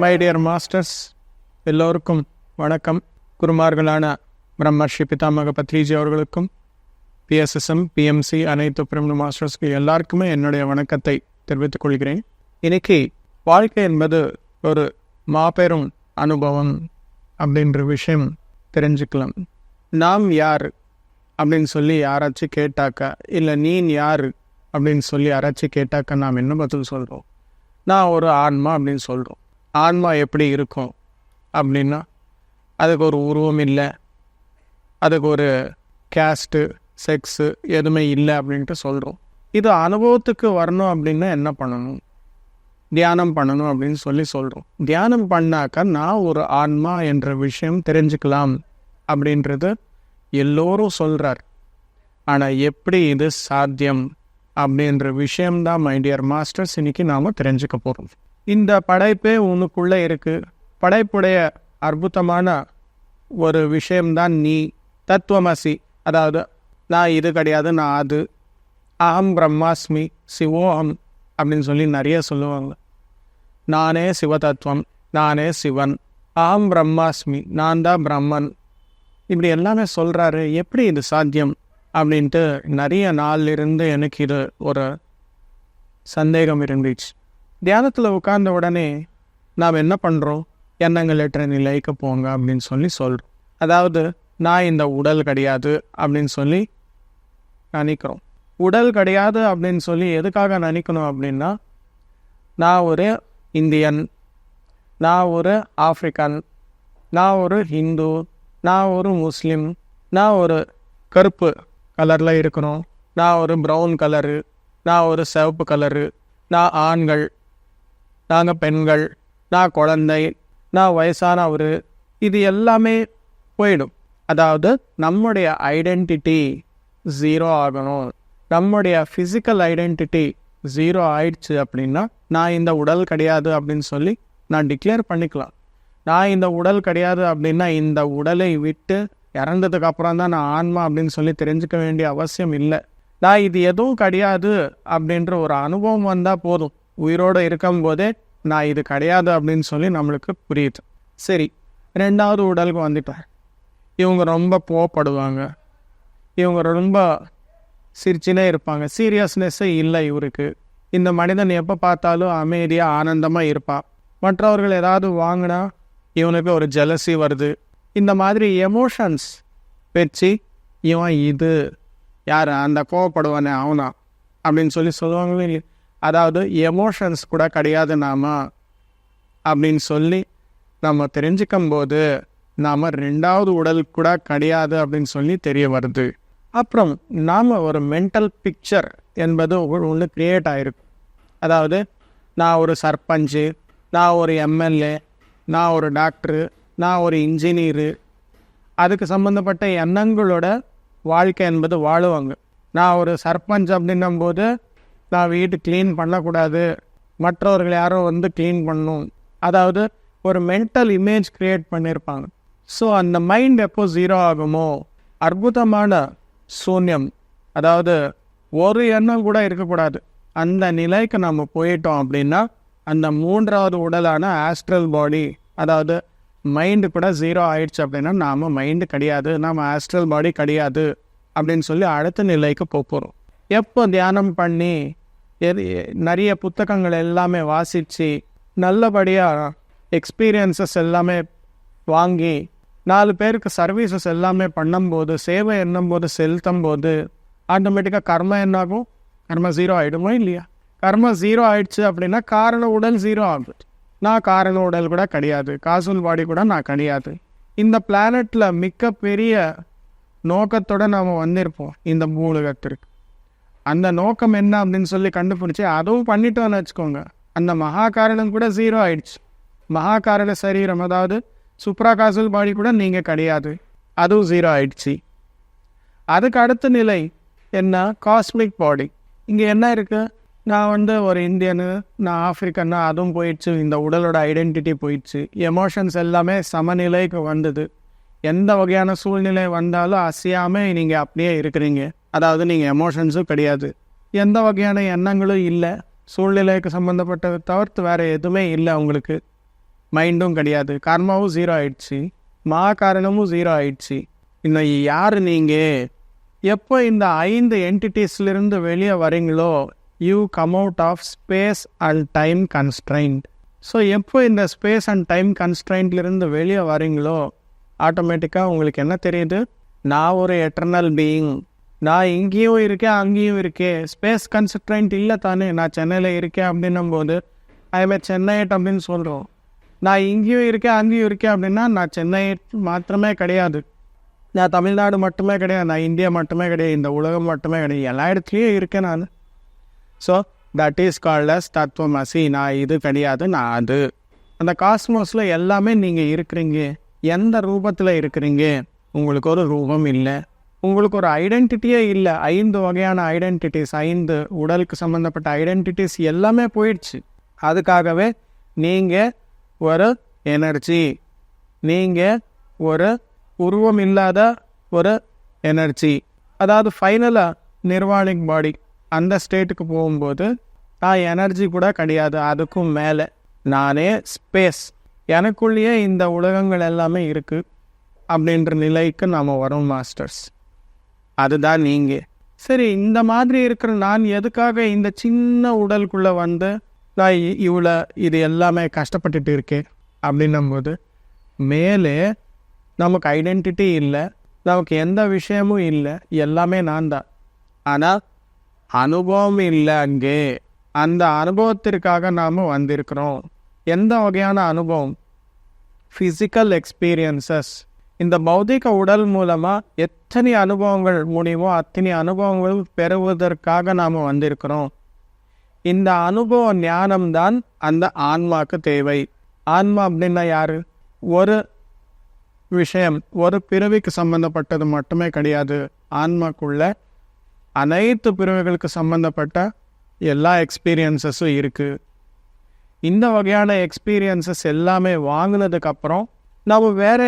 My dear masters எல்லோருக்கும் வணக்கம். குருமார்களான பிரம்மர்ஷி பிதாமக பத்ரிஜி அவர்களுக்கும் பிஎஸ்எஸ்எம் பிஎம்சி அனைத்து பிரம்ம மாஸ்டர்ஸ்க்கு எல்லாருக்குமே என்னுடைய வணக்கத்தை தெரிவித்துக் கொள்கிறேன். இன்னைக்கு வாழ்க்கை என்பது ஒரு மாபெரும் அனுபவம் அப்படின்ற விஷயம் தெரிஞ்சுக்கலாம். நாம் யார் அப்படின்னு சொல்லி யாராச்சும் கேட்டாக்கா இல்லை நீ யார் அப்படின்னு சொல்லி யாராச்சும் கேட்டாக்கா நாம் என்ன பதில் சொல்கிறோம் நான் ஒரு ஆன்மா அப்படின்னு சொல்கிறோம் ஆன்மா எப்படி இருக்கும் அப்படின்னா அதுக்கு ஒரு உருவம் இல்லை. அதுக்கு ஒரு கேஸ்ட்டு செக்ஸு எதுவுமே இல்லை அப்படின்ட்டு சொல்கிறோம் இது அனுபவத்துக்கு வரணும் அப்படின்னா என்ன பண்ணணும்? தியானம் பண்ணணும் அப்படின்னு சொல்லி சொல்கிறோம் தியானம் பண்ணாக்கா நான் ஒரு ஆன்மா என்ற விஷயம் தெரிஞ்சுக்கலாம் அப்படின்றது எல்லோரும் சொல்கிறார் ஆனால் எப்படி இது சாத்தியம் அப்படின்ற விஷயம்தான் மைடியர் மாஸ்டர்ஸ் இன்னைக்கு நாம் தெரிஞ்சுக்க போகிறோம் இந்த படைப்பே உனக்குள்ளே இருக்குது படைப்புடைய அற்புதமான ஒரு விஷயம்தான் நீ தத்துவமசி. அதாவது நான் இது கிடையாது நான் அது. அகம் பிரம்மாஸ்மி சிவோகம் அப்படின்னு சொல்லி நிறைய சொல்லுவாங்க. நானே சிவதத்துவம் நானே சிவன். அகம் பிரம்மாஸ்மி நான் தான் பிரம்மன். இப்படி எல்லாமே சொல்கிறாரு எப்படி இது சாத்தியம்? அப்படின்ட்டு நிறைய நாளிலிருந்து எனக்கு இது ஒரு சந்தேகம் இருந்துச்சு. தியானத்தில் உட்கார்ந்த உடனே நாம் என்ன பண்ணுறோம் எண்ணங்களற்ற நிலைக்கு போங்க அப்படின்னு சொல்லி சொல்கிறோம் அதாவது நான் இந்த உடல் கிடையாது அப்படின்னு சொல்லி நினைக்கிறோம். உடல் கிடையாது அப்படின்னு சொல்லி எதுக்காக நினைக்கணும் அப்படின்னா நான் ஒரு இந்தியன் நான் ஒரு ஆஃப்ரிக்கன் நான் ஒரு ஹிந்து நான் ஒரு முஸ்லீம் நான் ஒரு கருப்பு கலரில் இருக்கணும் நான் ஒரு ப்ரௌன் கலரு நான் ஒரு சிவப்பு கலரு நான் ஆண்கள் நாங்கள் பெண்கள் நான் குழந்தை நான் வயசானவர் இது எல்லாமே போயிடும். அதாவது நம்முடைய ஐடென்டிட்டி ஜீரோ ஆகணும். நம்முடைய ஃபிசிக்கல் ஐடென்டிட்டி ஜீரோ ஆயிடுச்சு அப்படின்னா நான் இந்த உடல் கிடையாது அப்படின்னு சொல்லி நான் டிக்ளேர் பண்ணிக்கலாம். நான் இந்த உடல் கிடையாது அப்படின்னா இந்த உடலை விட்டு இறந்ததுக்கு அப்புறம் தான் நான் ஆன்மா அப்படின்னு சொல்லி தெரிஞ்சுக்க வேண்டிய அவசியம் இல்லை. நான் இது எதுவும் கிடையாது அப்படின்ற ஒரு அனுபவம் வந்தால் போதும். உயிரோடு இருக்கும்போதே நான் இது கிடையாது அப்படின்னு சொல்லி நம்மளுக்கு புரியுது. சரி ரெண்டாவது உடலுக்கு வந்துட்டார். இவங்க ரொம்ப கோவப்படுவாங்க. இவங்க ரொம்ப சிரிச்சுனே இருப்பாங்க. சீரியஸ்னஸ்ஸே இல்லை இவருக்கு. இந்த மனிதன் எப்போ பார்த்தாலும் அமைதியாக ஆனந்தமாக இருப்பான் மற்றவர்கள் ஏதாவது வாங்கினா இவனுக்கு ஒரு ஜெலசி வருது. இந்த மாதிரி எமோஷன்ஸ் வச்சு இவன் இது யார்? அந்த கோவப்படுவானே அவனா? அப்படின்னு சொல்லி சொல்லுவாங்களே இல்லையா? அதாவது எமோஷன்ஸ் கூட கிடையாது நாம அப்படின்னு சொல்லி நம்ம தெரிஞ்சுக்கும் போது நாம் ரெண்டாவது உடல் கூட கிடையாது அப்படின்னு சொல்லி தெரிய வருது. அப்புறம் நாம் ஒரு மென்டல் பிக்சர் என்பது ஒன்று கிரியேட் ஆகிருக்கு அதாவது நான் ஒரு சர்பஞ்சு நான் ஒரு எம்எல்ஏ நான் ஒரு டாக்டரு நான் ஒரு இன்ஜினியரு அதுக்கு சம்மந்தப்பட்ட எண்ணங்களோட வாழ்க்கை என்பது வாழுவாங்க. நான் ஒரு சர்பஞ்ச் அப்படின்னும் போது நான் வீட்டு க்ளீன் பண்ணக்கூடாது. மற்றவர்கள் யாரும் வந்து க்ளீன் பண்ணணும். அதாவது ஒரு மென்டல் இமேஜ் க்ரியேட் பண்ணியிருப்பாங்க ஸோ அந்த மைண்ட் எப்போ ஜீரோ ஆகுமோ அற்புதமான சூன்யம் அதாவது ஒரு எண்ணம் கூட இருக்கக்கூடாது. அந்த நிலைக்கு நம்ம போயிட்டோம் அப்படின்னா அந்த மூன்றாவது உடலான ஆஸ்ட்ரல் பாடி அதாவது மைண்டு கூட ஜீரோ ஆயிடுச்சு அப்படின்னா நாம் மைண்டு கிடையாது. நாம் ஆஸ்ட்ரல் பாடி கிடையாது. அப்படின்னு சொல்லி அடுத்த நிலைக்கு போக போகிறோம் எப்போ தியானம் பண்ணி நிறைய புத்தகங்கள் எல்லாமே வாசித்து நல்லபடியாக எக்ஸ்பீரியன்சஸ் எல்லாமே வாங்கி நாலு பேருக்கு சர்வீசஸ் எல்லாமே பண்ணும்போது சேவை எண்ணும்போது செலுத்தும் போது ஆட்டோமேட்டிக்காக கர்ம என்னாகும்? கர்ம ஜீரோ ஆகிடுமோ இல்லையா? கர்ம ஜீரோ ஆயிடுச்சு அப்படின்னா காரண உடல் ஜீரோ ஆகுது. நான் காரண உடல் கூட கிடையாது. காசுல் பாடி கூட நான் கிடையாது. இந்த பிளானட்டில் மிக்க பெரிய நோக்கத்தோட நாம் வந்திருப்போம். இந்த மூலகத்திற்கு. அந்த நோக்கம் என்ன அப்படின்னு சொல்லி கண்டுபிடிச்சி அதுவும் பண்ணிட்டோம்னு வச்சுக்கோங்க. அந்த மகா காரணம் கூட ஜீரோ ஆயிடுச்சு. மகா காரண சரீரம் அதாவது சுப்ராகாசல் பாடி கூட நீங்கள் கிடையாது. அதுவும் ஜீரோ ஆயிடுச்சு. அதுக்கு அடுத்த நிலை என்ன? காஸ்மிக் பாடி இங்கே என்ன இருக்குது நான் வந்து ஒரு இந்தியனு நான் ஆஃப்ரிக்கன்னா அதுவும் போயிடுச்சு. இந்த உடலோட ஐடென்டிட்டி போயிடுச்சு. எமோஷன்ஸ் எல்லாமே சமநிலைக்கு வந்தது. எந்த வகையான சூழ்நிலை வந்தாலும் அசையாமல் நீங்கள் அப்படியே இருக்கிறீங்க. அதாவது நீங்கள் எமோஷன்ஸும் கிடையாது. எந்த வகையான எண்ணங்களும் இல்லை. சூழ்நிலைக்கு சம்மந்தப்பட்டதை தவிர்த்து வேறு எதுவுமே இல்லை உங்களுக்கு. மைண்டும் கிடையாது. கர்மாவும் ஜீரோ ஆயிடுச்சு. மா காரணமும் ஜீரோ ஆயிடுச்சு. இந்த யார் நீங்கள் எப்போ இந்த ஐந்து என்டிட்டிஸ்லேருந்து வெளியே வரீங்களோ you come out of space and time constraint so எப்போ இந்த ஸ்பேஸ் அண்ட் டைம் கன்ஸ்ட்ரைண்ட்லேருந்து வெளியே வரீங்களோ ஆட்டோமேட்டிக்காக உங்களுக்கு என்ன தெரியுது? நான் ஒரு எட்டர்னல் பீயிங் நான் இங்கேயும் இருக்கேன் அங்கேயும் இருக்கேன். ஸ்பேஸ் கன்சன்ட்ரெண்ட் இல்லை தானே. நான் சென்னையில் இருக்கேன் அப்படின்னும் போது ஐஎம் சென்னைட் அப்படின்னு சொல்கிறோம் நான் இங்கேயும் இருக்கேன் அங்கேயும் இருக்கேன் அப்படின்னா நான் சென்னை மாத்திரமே கிடையாது. நான் தமிழ்நாடு மட்டுமே கிடையாது நான் இந்தியா மட்டுமே கிடையாது இந்த உலகம் மட்டுமே கிடையாது. எல்லா இடத்துலையும் இருக்கேன் நான். ஸோ தட் இஸ் கால்டஸ் தத்துவமசி. நான் இது கிடையாது நான் அது. அந்த காஸ்மோஸில் எல்லாமே நீங்கள் இருக்கிறீங்க. எந்த ரூபத்தில் இருக்கிறீங்க? உங்களுக்கு ஒரு ரூபம் இல்லை. உங்களுக்கு ஒரு ஐடென்டிட்டியே இல்லை. ஐந்து வகையான ஐடென்டிட்டிஸ் ஐந்து உடலுக்கு சம்மந்தப்பட்ட ஐடென்டிட்டிஸ் எல்லாமே போயிடுச்சு. அதுக்காகவே நீங்கள் ஒரு எனர்ஜி நீங்கள் ஒரு உருவம் இல்லாத ஒரு எனர்ஜி அதாவது ஃபைனலாக நிர்வாணிக் பாடி அந்த ஸ்டேட்டுக்கு போகும்போது நான் எனர்ஜி கூட கிடையாது. அதுக்கும் மேலே நானே ஸ்பேஸ் எனக்குள்ளேயே இந்த உலகங்கள் எல்லாமே இருக்குது அப்படின்ற நிலைக்கு நாம் வரோம் மாஸ்டர்ஸ் அதுதான் நீங்கள் சரி இந்த மாதிரி இருக்கிற நான் எதுக்காக இந்த சின்ன உடலுக்குள்ளே வந்து நான் இவ்வளோ இது எல்லாமே கஷ்டப்பட்டுட்டு இருக்கேன்? அப்படின்னும்போது மேலே நமக்கு ஐடென்டிட்டி இல்லை நமக்கு எந்த விஷயமும் இல்லை எல்லாமே நான் தான். ஆனால் அனுபவம் இல்லை அங்கே. அந்த அனுபவத்திற்காக நாம் வந்திருக்கிறோம். எந்த வகையான அனுபவம்? ஃபிசிக்கல் எக்ஸ்பீரியன்சஸ் இந்த பௌதிக உடல் மூலமாக எத்தனை அனுபவங்கள் முடியுமோ அத்தனை அனுபவங்கள் பெறுவதற்காக நாம் வந்திருக்கிறோம். இந்த அனுபவ ஞானம்தான் அந்த ஆன்மாக்கு தேவை. ஆன்மா அப்படின்னா யாரு? ஒரு விஷயம் ஒரு பிறவிக்கு சம்பந்தப்பட்டது மட்டுமே கிடையாது. ஆன்மாக்குள்ள அனைத்து பிறவிகளுக்கு சம்பந்தப்பட்ட எல்லா எக்ஸ்பீரியன்சஸும் இருக்குது இந்த வகையான எக்ஸ்பீரியன்சஸ் எல்லாமே வாங்கினதுக்கப்புறம் நம்ம வேற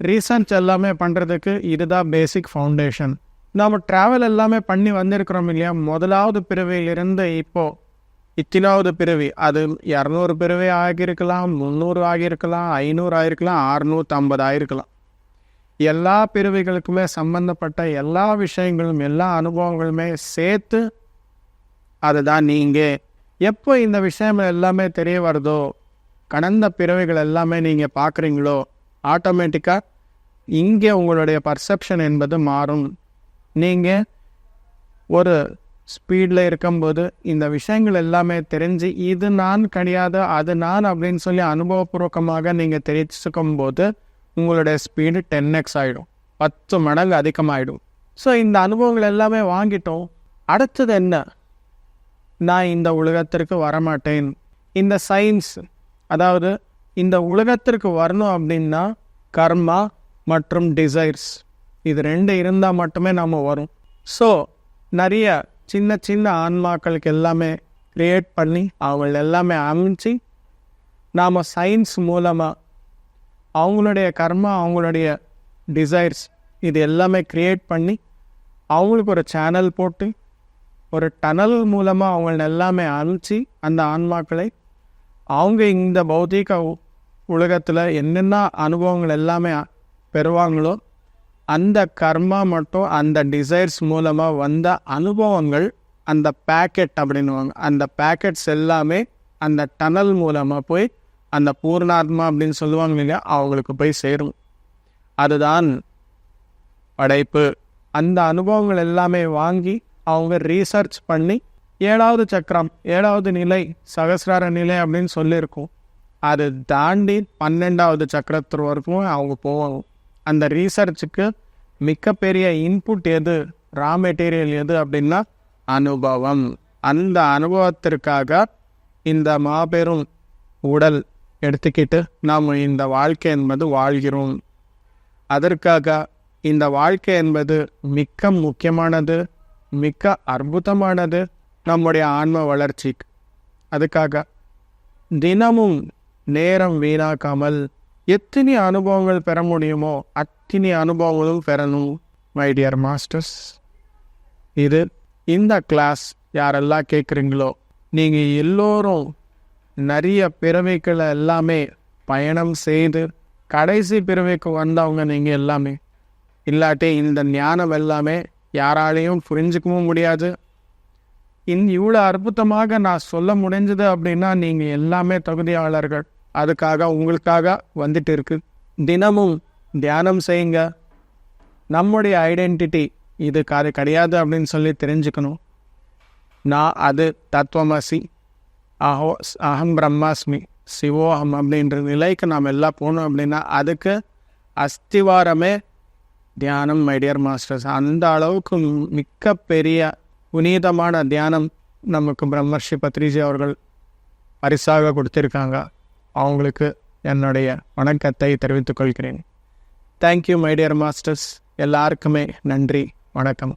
ரீசர்ச் எல்லாமே பண்ணுறதுக்கு இதுதான் பேசிக் ஃபவுண்டேஷன் நம்ம ட்ராவல் எல்லாமே பண்ணி வந்திருக்கிறோம் இல்லையா? முதலாவது பிறவியிலிருந்து இப்போது இத்தினாவது பிறவி அது இரநூறு பிறவி ஆகியிருக்கலாம் முந்நூறு ஆகியிருக்கலாம் ஐநூறு ஆகிருக்கலாம் அறுநூற்றம்பது ஆகிருக்கலாம் எல்லா பிறவிகளுக்குமே சம்பந்தப்பட்ட எல்லா விஷயங்களும் எல்லா அனுபவங்களுமே சேர்த்து அதுதான் நீங்கள் எப்போ இந்த விஷயம் எல்லாமே தெரிய வருதோ கடந்த பிறவிகள் எல்லாமே நீங்கள் பார்க்குறீங்களோ ஆட்டோமேட்டிக்காக இங்கே உங்களுடைய பர்செப்ஷன் என்பது மாறும். நீங்கள் ஒரு ஸ்பீடில் இருக்கும்போது இந்த விஷயங்கள் எல்லாமே தெரிஞ்சு இது நான் கிடையாது அது நான் அப்படின்னு சொல்லி அனுபவபூர்வகமாக நீங்கள் தெரிஞ்சுக்கும் போது உங்களுடைய ஸ்பீடு டென் எக்ஸ் ஆகிடும் பத்து மடங்கு அதிகமாகிடும் ஸோ இந்த அனுபவங்கள் எல்லாமே வாங்கிட்டோம். அடுத்தது என்ன? நான் இந்த உலகத்திற்கு வரமாட்டேன். இந்த சயின்ஸ் அதாவது இந்த உலகத்திற்கு வரணும் அப்படின்னா கர்மா மற்றும் டிசைர்ஸ் இது ரெண்டு இருந்தால் மட்டுமே நம்ம வரும். ஸோ நிறைய சின்ன சின்ன ஆன்மாக்களுக்கு எல்லாமே க்ரியேட் பண்ணி அவங்கள எல்லாமே அமைச்சு நாம் சயின்ஸ் மூலமாக அவங்களுடைய கர்மா அவங்களுடைய டிசைர்ஸ் இது எல்லாமே க்ரியேட் பண்ணி அவங்களுக்கு ஒரு சேனல் போட்டு ஒரு டனல் மூலமாக அவங்கள எல்லாமே அனுப்பிச்சு அந்த ஆன்மாக்களை அவங்க இந்த பௌத்திக உலகத்தில் என்னென்ன அனுபவங்கள் எல்லாமே பெறுவாங்களோ அந்த கர்மா மட்டும் அந்த டிசைர்ஸ் மூலமாக வந்த அனுபவங்கள் அந்த பேக்கெட் அப்படின்னுவாங்க அந்த பேக்கெட்ஸ் எல்லாமே அந்த டனல் மூலமாக போய் அந்த பூர்ணாத்மா அப்படின்னு சொல்லுவாங்க இல்லையா அவங்களுக்கு போய் சேரும். அதுதான் படைப்பு. அந்த அனுபவங்கள் எல்லாமே வாங்கி அவங்க ரீசர்ச் பண்ணி ஏழாவது சக்கரம் ஏழாவது நிலை சகசிரார நிலை அப்படின்னு சொல்லியிருக்கோம். அது தாண்டி பன்னெண்டாவது சக்கரத்து வரைக்கும் அவங்க போவாங்க. அந்த ரீசர்ச்சுக்கு மிகப்பெரிய இன்புட் எது? ரா மெட்டீரியல் எது அப்படின்னா அனுபவம். அந்த அனுபவத்திற்காக இந்த மாபெரும் உடல் எடுத்துக்கிட்டு நாம் இந்த வாழ்க்கை என்பது வாழ்கிறோம். அதற்காக இந்த வாழ்க்கை என்பது மிக்க முக்கியமானது மிக்க அற்புதமானது நம்முடைய ஆன்ம வளர்ச்சிக்கு. அதுக்காக தினமும் நேரம் வீணாக்காமல் எத்தனை அனுபவங்கள் பெற முடியுமோ அத்தனை அனுபவங்களும் பெறணும் மை டியர் மாஸ்டர்ஸ் இது இந்த கிளாஸ் யாரெல்லாம் கேட்குறீங்களோ நீங்கள் எல்லோரும் நிறைய பிறவைகளை எல்லாமே பயணம் செய்து கடைசி பிறவைக்கு வந்தவங்க நீங்கள் எல்லாமே. இல்லாட்டி இந்த ஞானம் எல்லாமே யாராலையும் புரிஞ்சுக்கவும் முடியாது. இன் இவ்வளோ அற்புதமாக நான் சொல்ல முடிஞ்சது அப்படின்னா நீங்கள் எல்லாமே தகுதியாளர்கள். அதுக்காக உங்களுக்காக வந்துட்டு இருக்கு தினமும் தியானம் செய்யுங்க. நம்முடைய ஐடென்டிட்டி இது அது கிடையாது அப்படின்னு சொல்லி தெரிஞ்சுக்கணும். நான் அது தத்துவமசி. அஹோ அகம் பிரம்மாஸ்மி. சிவோஹம் அப்படின்ற நிலைக்கு நாம் எல்லாம் போகணும் அப்படின்னா அதுக்கு அஸ்திவாரமே தியானம் மைடியர் மாஸ்டர்ஸ் அந்த அளவுக்கு மிக்க பெரிய புனிதமான தியானம் நமக்கு பிரம்மர்ஷி பத்ரிஜி அவர்கள் பரிசாக கொடுத்துருக்காங்க. அவங்களுக்கு என்னுடைய வணக்கத்தை தெரிவித்துக் கொள்கிறேன். தேங்க்யூ மைடியர் மாஸ்டர்ஸ் எல்லாருக்குமே நன்றி வணக்கம்.